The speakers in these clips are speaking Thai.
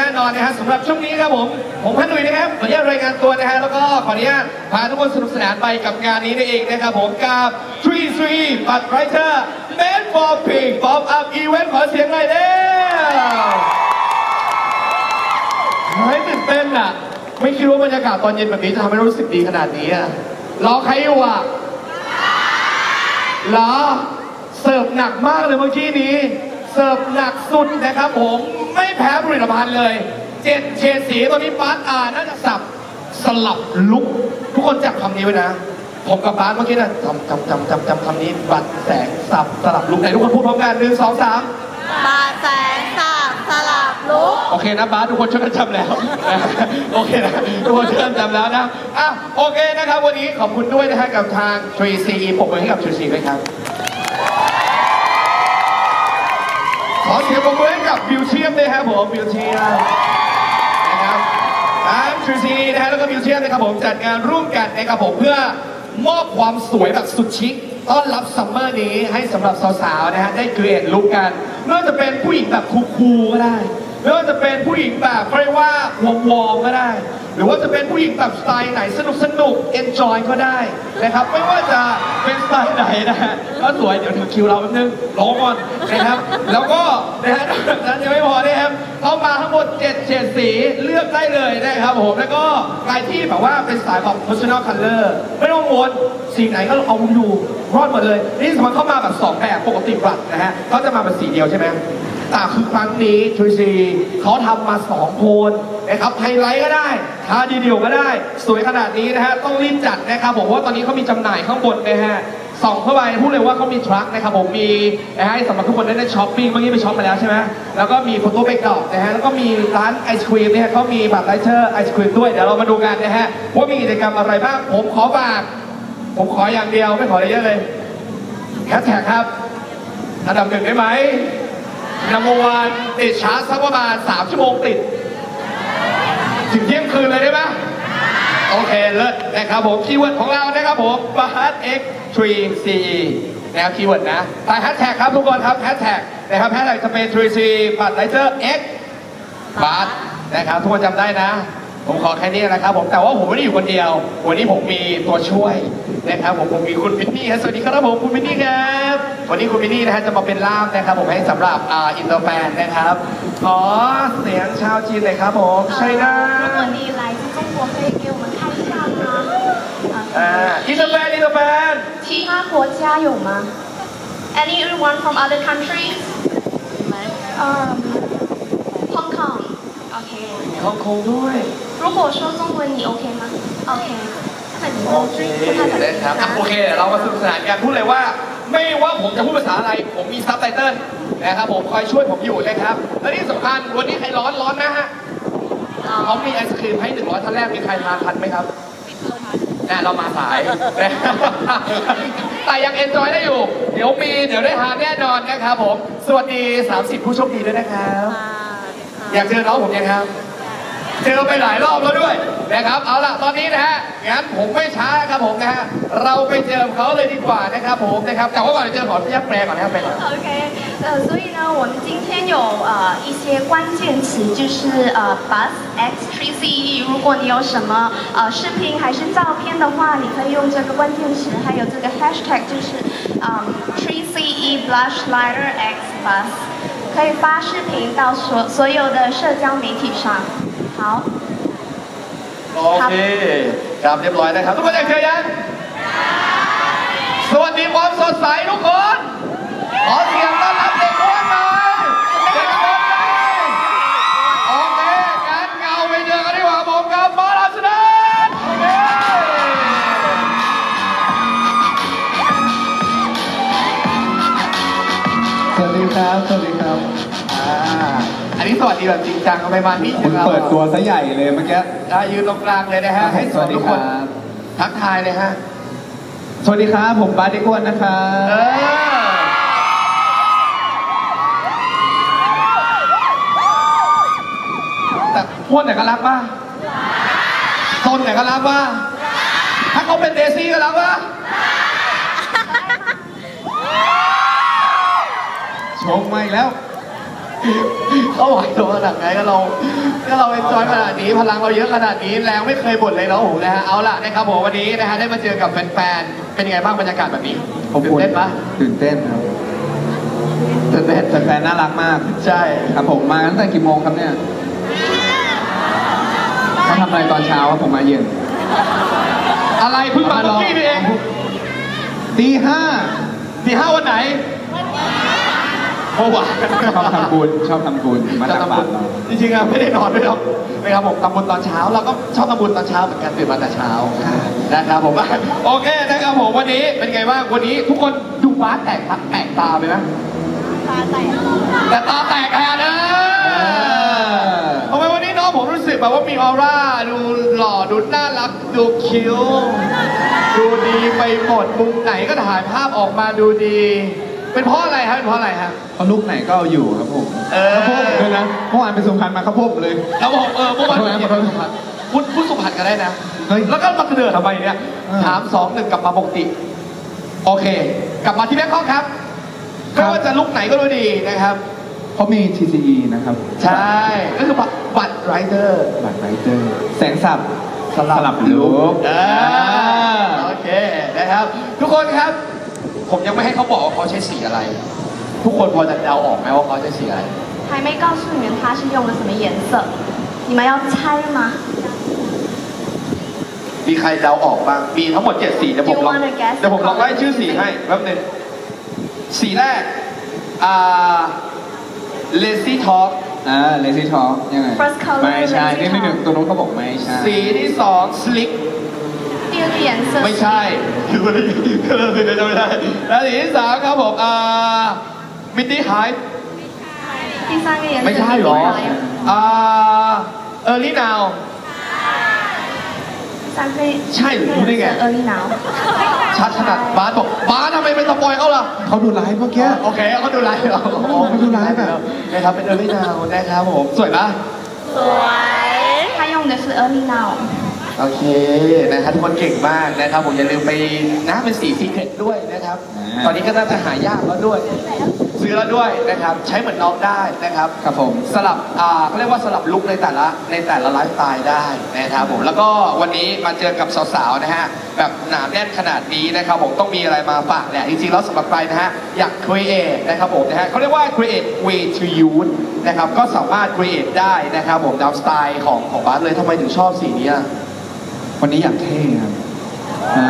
แน่นอนนะฮะสำหรับช่วงนี้ครับผม ผมพันหนุ่ยนะครับขออนุญาตรายงานตัวนะฮะแล้วก็ขออนุญาตพาทุกคนสนุกสนานไปกับงานนี้นั่นเองนะครับผมกับ3 3บัตรไรเตอร์ Made for Pink Pop Up Event ขอเสียงหน่อยเด้วเฮ้ยตื่นเต้นอะ ไม่คิดว่าบรรยากาศตอนเย็นแบบนี้จะทำให้รู้สึกดีขนาดนี้อะรอใครอยู่อะเหรอเสิร์ฟหนักมากเลยเมื่อกี้นี้ เสิร์ฟหนักสุดนะครับผม ไม่แพ้ผลิตภัณฑ์เลยเจ็ดเฉดสีตอนนี้บาสอ่าน่าจะสับสลับลุก ทุกคนจำคำนี้ไว้นะ ผมกับบาสเมื่อกี้นะจำจำจำจำจำคำนี้บัตรแสงสับสลับลุกไหนทุกคนพูดพร้อมกันหนึ่งสองสามบาแสงสาบสลับลุก โอเคนะบาสทุกคนช่วยกันจำแล้ว โอเคนะทุกคนช่วยกันจำแล้วนะอะโอเคนะครับวันนี้ขอบคุณด้วยนะฮะกับทาง 3C ปรบมือให้กับ 3C ด้วยครับ ขอเสียงปรบมือให้กับบิวเชียมด้วยครับผมบิวเชียมนะครับทั้ง 3C นะฮะแล้วก็บิวเชียมนะครับผมจัดงานร่วมกันนะครับผมเพื่อมอบความสวยแบบสุดชิคต้อนรับซัมเมอร์นี้ให้สำหรับสาวๆนะฮะได้เกรดลุกกันไม่ว่าจะเป็นผู้หญิงแบบคูลๆก็ได้ ไม่ว่าจะเป็นผู้หญิงแบบเรียกว่าวอร์มก็ได้ หรือว่าจะเป็นผู้หญิงแบบสไตล์ไหนสนุกสนุกเอนจอยก็ได้นะครับ ไม่ว่าจะเป็นสไตล์ไหนนะฮะก็สวยเดี๋ยวถึงคิวเราแป๊บนึงรอก่อนนะครับ แล้วก็นะฮะนั้นยังไม่พอนะครับเข้ามาทั้งหมด7เฉดสีเลือกได้เลยนะครับผมแล้วก็ใครที่แบบว่าเป็นสายแบบ personal color ไม่ต้องวลสีไหนก็เอาอยู่รอดหมดเลยนี่สมมติเข้ามาแบบสองแบบปกติบัตรนะฮะเขาจะมาเป็นสีเดียวใช่ไหม แต่คือครั้งนี้ทรีซีเขาทำมาสองโคนนะครับไฮไลท์ก็ได้ท่าดีเดียวก็ได้ สวยขนาดนี้นะฮะต้องรีบจัดนะครับผมว่าตอนนี้เขามีจำหน่ายข้างบนนะฮะส่องเข้าไปพูดเลยว่าเขามีทรัคนะครับผมมีให้สำหรับทุกคนได้ได้ช้อปปิ้งเมื่อกี้ไปช็อปมาแล้วใช่ไหมแล้วก็มีโฟโต้เบกดอกนะฮะแล้วก็มีร้านไอศครีมเนี่ยเขามีบัตรไลเชอร์ไอศครีมด้วยเดี๋ยวเรามาดูกันนะฮะว่ามีกิจกรรมอะไรบ้างผมขอฝากผมขออย่างเดียวไม่ขออะไรเยอะเลยแฮชแท็กครับอันดับหนึ่งได้ไหม นัมเบอร์วันติดชาร์จสักประมาณ3ชั่วโมงติด ถึงเที่ยงคืนเลยได้ไหมโอเคเลิศนะครับผมคีย์เวิร์ดของเรานะครับผม b a h x 3 ce นะครับคีย์เวิร์ดนะใส่แฮชแท็กครับทุกคนครับแฮชแท็กนะครับแฮชแท็กจะเป็น 3c บัตรไลเซอร์ x บัตนะครับทุกคนจำได้นะ ผมขอแค่นี้นะครับ ผมแต่ว่าผมไม่ได้อยู่คนเดียว วันนี้ผมมีตัวช่วยนะครับผมผมมีคุณพินนี่ครับสวัสดีครับผมคุณพินนี่ครับวันนี้คุณพินนี่นะฮะจะมาเป็นล่ามนะครับ ผมให้สำหรับอินเตอร์แฟนนะครับขอเสียงชาวจีนเลยครับผมใช่ไหมวันะ如果你来参加国可以给我们看一下อ่า吗？อินเตอร์แฟนอินเตอร์แฟน其他国家有吗？Anyone from other countries? Um, Hong Kong. Okay. มีฮ่องกงด้วย 如果说中文你 OK 吗？OK。那你 โอเคนะครับอ่ะโอเคเดี๋ยวเรามาสนุกสนานกันพูดเลยว่า ไม่ว่าผมจะพูดภาษาอะไร ผมมีซับไตเติลนะครับผมคอยช่วยผมอยู่นะครับ และที่สำคัญวันนี้ใครร้อนร้อนนะฮะเขามีไอศครีมให้100ท่านแรกมีใครทานทันไหมครับน่เรามาสาย นะครับแต่ยังเอนจอยได้อยู่ เดี๋ยวมีเดี๋ยวได้ทานแน่นอนนะครับผม สวัสดี 30 ผู้โชคดีด้วยนะครับ อยากเจอน้องผมยังครับ เจอไปหลายรอบแล้วด้วยนะครับ เอาล่ะ ตอนนี้นะฮะ งั้นผมไม่ช้าครับผมนะฮะ เราไปเจอเขาเลยดีกว่านะครับผมนะครับ แต่ว่าก่อนจะเจอขอพี่ยักษ์แปลก่อนนะครับแปลก่อน OK，呃，所以呢，我们今天有呃一些关键词，就是呃 bus x 3 c e。如果你有什么呃视频还是照片的话，你可以用这个关键词，还有这个 hashtag，就是嗯 3 c e blush lighter x bus，可以发视频到所所有的社交媒体上。 好，โอเคครับเรียบร้อยนะครับ ทุกคนยังเจอยัง สวัสดีความสดใสทุกคน ขอเสียง อันนี้สวัสดีแบบจริงจังเอาไปมานี่คุณเปิดตัวซะใหญ่เลยเมื่อกี้ อ่ายืนตรงกลางเลยนะฮะให้สวัสดีทุกคนทักทายเลยฮะสวัสดีครับ ผมบาสเด็กอ้วนนะครัเอบ อแต่พวกไหนก็รักป่ะตนไหนก็รักป่ะถ้าเขาเป็นเดซี่ก็รักป่ะชงมาอีกแล้ว เขาไหวตัวขนาดไหนก็เราก็เราเอ็นจอยขนาดนี้พลังเราเยอะขนาดนี้แรงไม่เคยบ่นเลยเนาะผมนะฮะเอาล่ะนะครับผมวันนี้นะฮะได้มาเจอกับแฟนๆเป็นยังไงบ้างบรรยากาศแบบนี้ขอบตื่คุนณเต้นปะตื่นเต้นครับตื่นเต้นแฟนๆน่ารักมาก ใช่ครับผมมาตั้งแต่กี่โมงครับเนี่ยเขาทำอะไรตอนเช้าครับผมมาเย็นอะไรเพิ่งมาเมื่อกี้นี่เองตีห้าที่ห้าวันไหน โอ้ว่ะชอบทำบุญชอบทำบุญมาตักบาตรเราจริงๆอะไม่ได้นอนด้วยหรอกนะครับผมทำบุญตอนเช้าเราก็ชอบทำบุญตอนเช้าเหมือนกันตื่นมาแต่เช้านะครับผมโอเคนะครับผมวันนี้เป็นไงบ้างวันนี้ทุกคนดูฟ้าแตกแตกตาไปไหมแต่ตาแตกแทนเออทำไมวันนี้น้องผมรู้สึกแบบว่ามีออร่าดูหล่อดูน่ารักดูคิ้วดูดีไปหมดมุมไหนก็ถ่ายภาพออกมาดูดี เป็นเพราะอะไรฮะเป็นเพราะอะไรฮะเขาลุกไหนก็เอาอยู่ครับผมเออข้าวโพดเลยนะเมื่อวานไปสุพรรณมาข้าวโพดเลยแล้วบอกเออเมื่อวานขอโทษนะเขียนขอโทษสุพรรณพูดพูดสุพรรณกันได้นะเฮ้ยแล้วก็มาเดือดทำไมเนี่ยเออถามสองหนึ่งกลับมาปกติ โอเค กลับมาที่แบงคอกครับครัไม่บว่าจะลุกไหนก็ดูดีนะครับเขามี TCE นะครับ ใช่ก็คือบัตรบัตรไรเดอร์บัตรไรเดอร์แสงสับสลับลุกเออโอเคนะครับ ทุกคนครับ ผมยังไม่ให้เขาบอกว่าเขาใช้สีอะไร ทุกคนพอจะเดาออกไหมว่าเขาใช้สีอะไร 还没告诉你们他是用的什么颜色，你们要猜吗？ มีใครเดาออกบ้าง มีทั้งหมดเจ็ดสีเดี๋ยวผมลอง Do you wanna guess เดี๋ยวผมลองไล่ชื่อสีให้แป๊บหนึงสีแรก อ่า lazy talk อ่าเลซี่ท็อยังไง First color ไม่ใช่ Lazy นี่ไม่หนึ่ง Talk ตัวนู้นเขาบอกไม่ใช่ สีที่สอง slick 第 二个颜色 ไม่ใช่ คือไม่ได้คือไม่ได้ไม่ได้แล้วสีที่สามครับผม อ่า midi high 第三个颜色 ไม่ใช่หรอ 是什么呀 อ่า early now 第三个 ใช่หรือรู้ได้ไง เออนี่หนาว ชัดขนาดบาสบอกบาสทำไมเป็นสปอยเขาล่ะ เขาดูไลฟ์เมื่อกี้ โอเคเขาดูไลฟ์เหรอ เขาดูไลฟ์แบบ นะครับเป็น early now นะครับผม สวยปะ สวย他用的是 early now โอเคนะครับทุกคนเก่งมากนะครับผมอย่าลืมไปนะเป็นสีซีเค็ดด้วยนะครับอ่าตอนนี้ก็น่าจะหายากแล้วด้วย ซื้อแล้วด้วยนะครับ ใช้เหมือนน้องได้นะครับครับผมสลับอ่าเขาเรียกว่าสลับลุคในแต่ละในแต่ละไลฟ์สไตล์ได้นะครับผมแล้วก็วันนี้มาเจอกับสาวๆนะฮะแบบหนาแน่นขนาดนี้นะครับผมต้องมีอะไรมาฝากแหละจริงๆแล้วสำหรับใครนะฮะอยาก create นะครับผมนะฮะเขาเรียกว่า create way to use นะครับก็สามารถ create ได้นะครับผมตามสไตล์ของของบาสเลยทำไมถึงชอบสีนี้อะ วันนี้อยากเท่ครับอ่า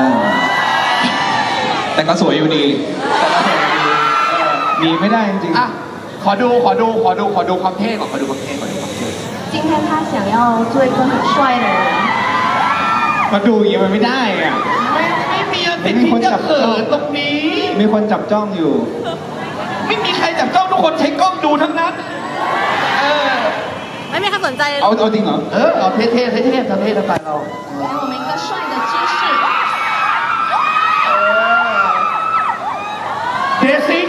แต่ก็สวยอยู่ดี มีไม่ได้จริง อ่ะ ขอดู ขอดู ขอดู ขอดูความเท่ก่อน ขอดูความเท่ขอดูความเท่ 今天他想要做一个很帅的人 ๆมาดูอย่างนี้มันไม่ได้อ่ะ ไม่ไม่มีอะไร ไม่มี ที่ คน จะ จับ เขินตรงนี้ มีคนจับจ้องอยู่ ไม่มีใครจับจ้องทุกคนใช้กล้องดูทั้งนั้น เออ ไม่มีใครสนใจเลย เอาเอาจริงเหรอ เออ เอาเท่ๆเท่ๆเท่ๆทำเท่ทำไปเรา 给我们一个帅的姿势 เดซีเ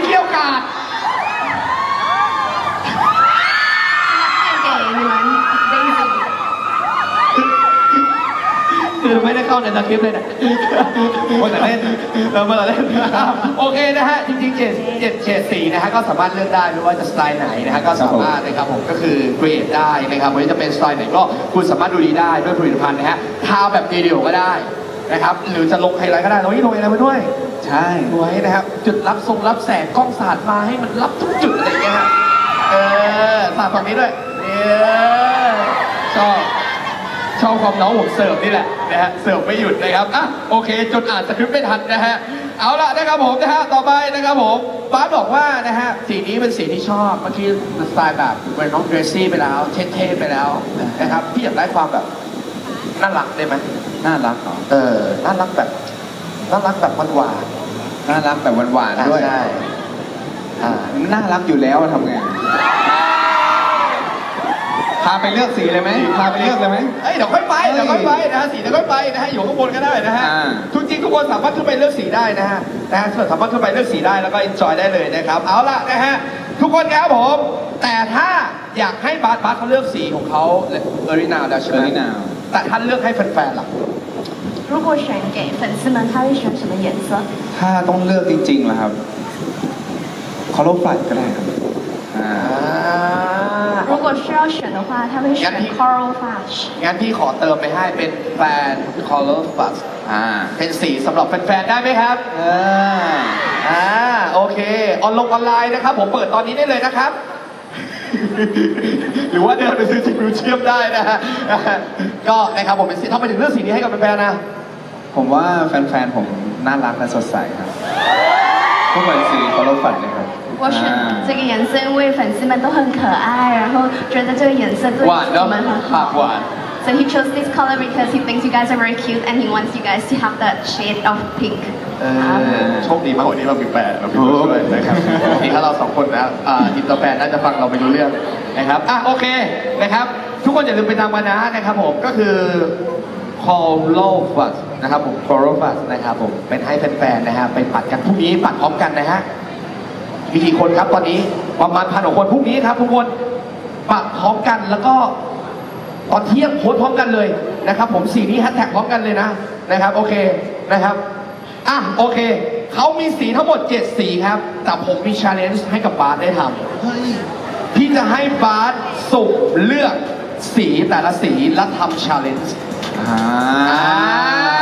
คือไม่ได้เข้าในสคริปต์เลยนะคนแต่เล่นเรามาเล่นอะโอเคนะฮะจริงๆเจ็ดเจ็ดเฉดสีนะฮะก็สามารถเลือกได้ไม่ว่าจะสไตล์ไหนนะฮะก็สามารถนะครับผมก็คือเกรดได้นะครับไม่ว่าจะเป็นสไตล์ไหนก็คุณสามารถดูดีได้ด้วยผลิตภัณฑ์นะฮะทาแบบเดียวๆก็ได้นะครับหรือจะลงไฮไลท์ก็ได้ตรงนี้ลงอะไรมาด้วย ใช่สวยนะครับ จุดรับทรงรับแสงกล้องสาดมาให้มันรับทุกจุดอะไรอย่างเงี้ยฮะเออสาดฝั่งนี้ด้วยเออชอบ ชอบความน้องผมเสิร์ฟนี่แหละนะฮะเสิร์ฟไม่หยุดนะครับอะโอเค จนอ่านสคริปต์ไม่ทันนะฮะเอาละนะครับผมนะฮะต่อไปนะครับผมบาสบอกว่านะฮะสีนี้เป็นสีที่ชอบเมื่อกี้สไตล์แบบเป็นน้องเดรซซี่ไปแล้วเท่ๆไปแล้วนะครับพี่อยากได้ความแบบน่ารักได้ไหมน่ารักเหรอเออน่ารักแบบน่ารักแบบหวานน่ารักแบบหวานๆๆด้วยใช่อ่าน่ารักอยู่แล้วอะทำไง พาไปเลือกสีเลยไหม พาไปเลือกเลยไหม เอ้ยเดี๋ยวค่อยไปเดี๋ยวค่อยไปนะฮะสีเดี๋ยวค่อยไปนะฮะอยู่ข้างบนก็ได้นะฮะ อ่า ทุกจริงทุกคนสามารถขึ้นไปเลือกสีได้นะฮะนะฮะสามารถขึ้นไปเลือกสีได้แล้วก็ enjoy ได้เลยนะครับ เอาล่ะนะฮะทุกคนครับผม แต่ถ้าอยากให้บาสบาสเขาเลือกสีของเขาเออรินาแล้วใช่ไหม Early Now แต่ถ้าเลือกให้แฟนๆล่ะ 如果选给粉丝们他会选什么颜色 ถ้าต้องเลือกจริงๆล่ะครับคอลโลฟลัดก็ได้ครับ อ่า อ่า 需要选的话，他会选 Coral Flash。 งั้นพี่ขอเติมไปให้เป็นแฟน Color Fuzz อ่า เป็นสีสำหรับแฟนๆ ได้ไหมครับ เออ อ่า โอเค ออนลงออนไลน์นะครับ ผมเปิดตอนนี้ได้เลยนะครับ หรือว่าเดินไปซื้อที่มิวเชียมได้นะฮะ ก็นะครับผมเป็นสีทำไมถึงเลือกสีนี้ให้กับแฟนๆนะ ผมว่าแฟนๆ ผมน่ารักและสดใสครับก็เหมือนสีเขาเราฝันเลยครับ ับ 我选这个颜色，因为粉丝们都很可爱，然后觉得这个颜色对晚了我们很啊好。晚 So he chose this color because he thinks you guys are very cute and he wants you guys to have that shade of pink. เออโชคดีมากวันนี้เรามีแฟนเรามีผู้ช่วยนะครับปกติถ้าเราสองคนนะอ่าอินเตอร์แฟนน่าจะฟังเราไม่รู้เรื่องนะครับอ่ะโอเคนะครับ ทุกคนอย่าลืมไปตามมานะนะครับผมก็คือ Coral Fuzz นะครับผม Coral Fuzz นะครับผมเป็นให้แฟนๆนะฮะไปปัดกันพรุ่งนี้ปัดพร้อมกันนะฮะ มีกี่คนครับตอนนี้ประมาณพันกว่าคนพรุ่งนี้ครับ ทุกคนปัดพร้อมกันแล้วก็ตอนเที่ยงโพสต์พร้อมกันเลยนะครับ ผมสีนี้แฮชแท็กพร้อมกันเลยนะนะครับ โอเคนะครับอะโอเคเขามีสีทั้งหมด 7 สีครับ แต่ผมมีชาเลนจ์ให้กับบาสได้ทำพี่จะให้บาสสุ่มเลือกสีแต่ละสีและทำชาเลนจ์อ่าอ่า